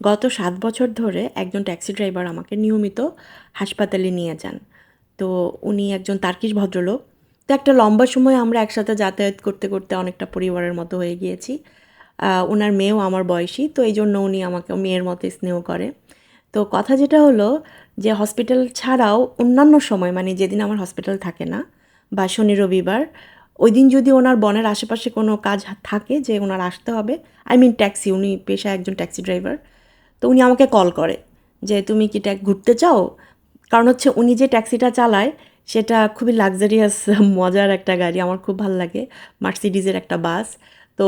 গত সাত বছর ধরে একজন ট্যাক্সি ড্রাইভার আমাকে নিয়মিত হাসপাতালে নিয়ে যান। তো উনি একজন তার্কিশ ভদ্রলোক। তো একটা লম্বা সময় আমরা একসাথে যাতায়াত করতে করতে অনেকটা পরিবারের মতো হয়ে গিয়েছি। ওনার মেয়েও আমার বয়সী, তো এই জন্য উনি আমাকে মেয়ের মতো স্নেহ করে। তো কথা যেটা হলো যে, হসপিটাল ছাড়াও অন্যান্য সময় মানে যেদিন আমার হসপিটাল থাকে না, বা শনি, রবিবার, ওই দিন যদি ওনার বনের আশেপাশে কোনো কাজ থাকে যে, ওনার আসতে হবে, আই মিন ট্যাক্সি, উনি পেশায় একজন ট্যাক্সি ড্রাইভার তো উনি আমাকে কল করে যে, তুমি কি ট্যাক ঘুরতে চাও? কারণ হচ্ছে উনি যে ট্যাক্সিটা চালায়, সেটা খুবই লাক্সারিয়াস মজার একটা গাড়ি, আমার খুব ভালো লাগে। মার্সিডিজের একটা বাস। তো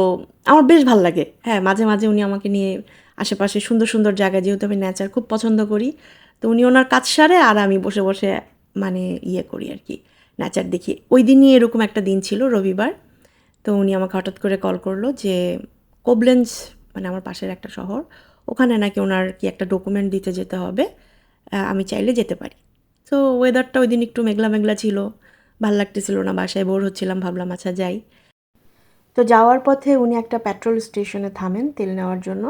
আমার বেশ ভালো লাগে। হ্যাঁ মাঝে মাঝে উনি আমাকে নিয়ে আশেপাশে সুন্দর সুন্দর জায়গায়, যেহেতু আমি নেচার খুব পছন্দ করি, তো উনি ওনার কাজ সারে আর আমি বসে বসে মানে ইয়ে করি আর কি নেচার দেখি। ওই দিনই এরকম একটা দিন ছিল, রবিবার। তো উনি আমাকে হঠাৎ করে কল করল যে কোবলেন্স মানে আমার পাশের একটা শহর, ওখানে নাকি ওনার কি একটা ডকুমেন্ট দিতে যেতে হবে আমি চাইলে যেতে পারি। তো ওয়েদারটা ওই দিন একটু মেঘলা মেঘলা ছিল, ভালো লাগতেছিল না, বাসায় বোর হচ্ছিলাম, ভাবলাম আচ্ছা যাই। তো যাওয়ার পথে উনি একটা পেট্রোল স্টেশনে থামেন তেল নেওয়ার জন্য।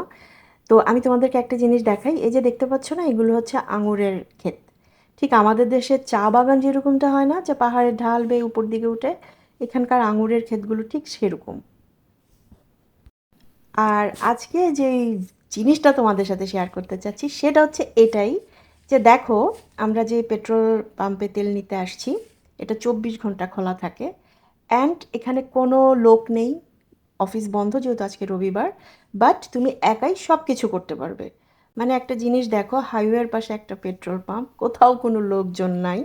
তো আমি তোমাদেরকে একটা জিনিস দেখাই, এই যে দেখতে পাচ্ছ না, এগুলো হচ্ছে আঙুরের ক্ষেত। ঠিক আমাদের দেশে চা বাগান যেরকমটা হয় না, যে পাহাড়ের ঢাল বেয়ে উপর দিকে উঠে, এখানকার আঙুরের ক্ষেতগুলো ঠিক সেরকম। আর আজকে যে জিনিসটা তোমাদের সাথে শেয়ার করতে চাচ্ছি, সেটা হচ্ছে এটাই যে দেখো, আমরা যে পেট্রোল পাম্পে তেল নিতে আসছি, এটা চব্বিশ ঘণ্টা খোলা থাকে। অ্যান্ড এখানে কোনো লোক নেই অফিস বন্ধ যেহেতু আজকে রবিবার বাট তুমি একাই সব কিছু করতে পারবে। মানে একটা জিনিস দেখো হাইওয়ের পাশে একটা পেট্রোল পাম্প কোথাও কোনো লোকজন নাই।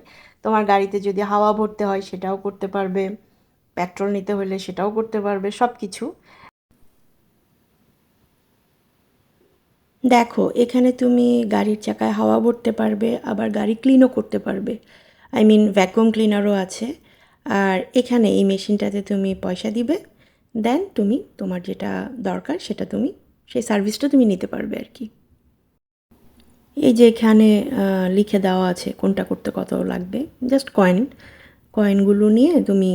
তোমার গাড়িতে যদি হাওয়া ভরতে হয়, সেটাও করতে পারবে। পেট্রোল নিতে হলে সেটাও করতে পারবে সব কিছু দেখো, এখানে তুমি গাড়ির চাকায় হাওয়া ভরতে পারবে, আবার গাড়ি ক্লিনও করতে পারবে। আই মিন ভ্যাকুয়াম ক্লিনারও আছে। আর এখানে এই মেশিনটাতে তুমি পয়সা দিবে দেন তুমি তোমার যেটা দরকার সেটা তুমি, সেই সার্ভিসটা তুমি নিতে পারবে আর কি। এই যে এখানে লিখে দেওয়া আছে কোনটা করতে কত লাগবে জাস্ট কয়েন কয়েনগুলো নিয়ে তুমি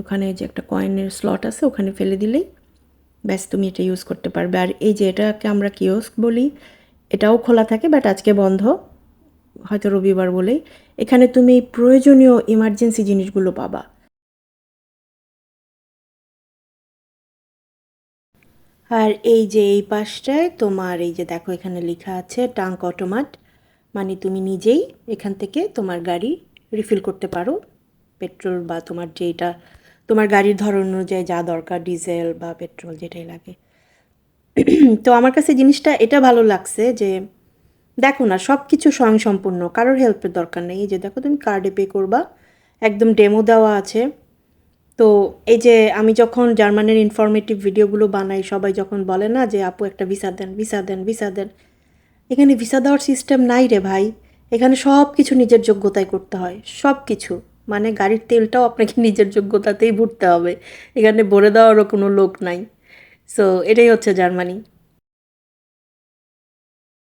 ওখানে যে একটা কয়েনের স্লট আছে, ওখানে ফেলে দিলেই ব্যাস, তুমি এটা ইউজ করতে পারবে। আর এই যে এটাকে আমরা কিওস্ক বলি, এটাও খোলা থাকে বাট আজকে বন্ধ, হয়তো রবিবার বলেই। এখানে তুমি প্রয়োজনীয় ইমার্জেন্সি জিনিসগুলো পাবা। আর এই যে এই পাশটায় তোমার এই যে দেখো, এখানে লেখা আছে টাঙ্ক অটোমাট মানে তুমি নিজেই এখান থেকে তোমার গাড়ি রিফিল করতে পারো। পেট্রোল বা তোমার যেটা তোমার গাড়ির ধরন অনুযায়ী যা দরকার, ডিজেল বা পেট্রোল যেটাই লাগে। তো আমার কাছে জিনিসটা এটা ভালো লাগছে যে, দেখো না সব কিছু স্বয়ংসম্পূর্ণ, কারোর হেল্পের দরকার নেই। যে দেখো তুমি কার্ডে পে করবা, একদম ডেমো দেওয়া আছে। তো এই যে আমি যখন জার্মানের ইনফরমেটিভ ভিডিওগুলো বানাই, সবাই যখন বলে না যে, আপু, একটা ভিসা দেন ভিসা দেন ভিসা দেন, এখানে ভিসা দেওয়ার সিস্টেম নাই রে ভাই। এখানে সব কিছু নিজের যোগ্যতায় করতে হয় সব কিছু মানে গাড়ির তেলটাও আপনাকে নিজের যোগ্যতাতেই ভরতে হবে। এখানে ভরে দেওয়ারও কোনো লোক নাই। সো এটাই হচ্ছে জার্মানি।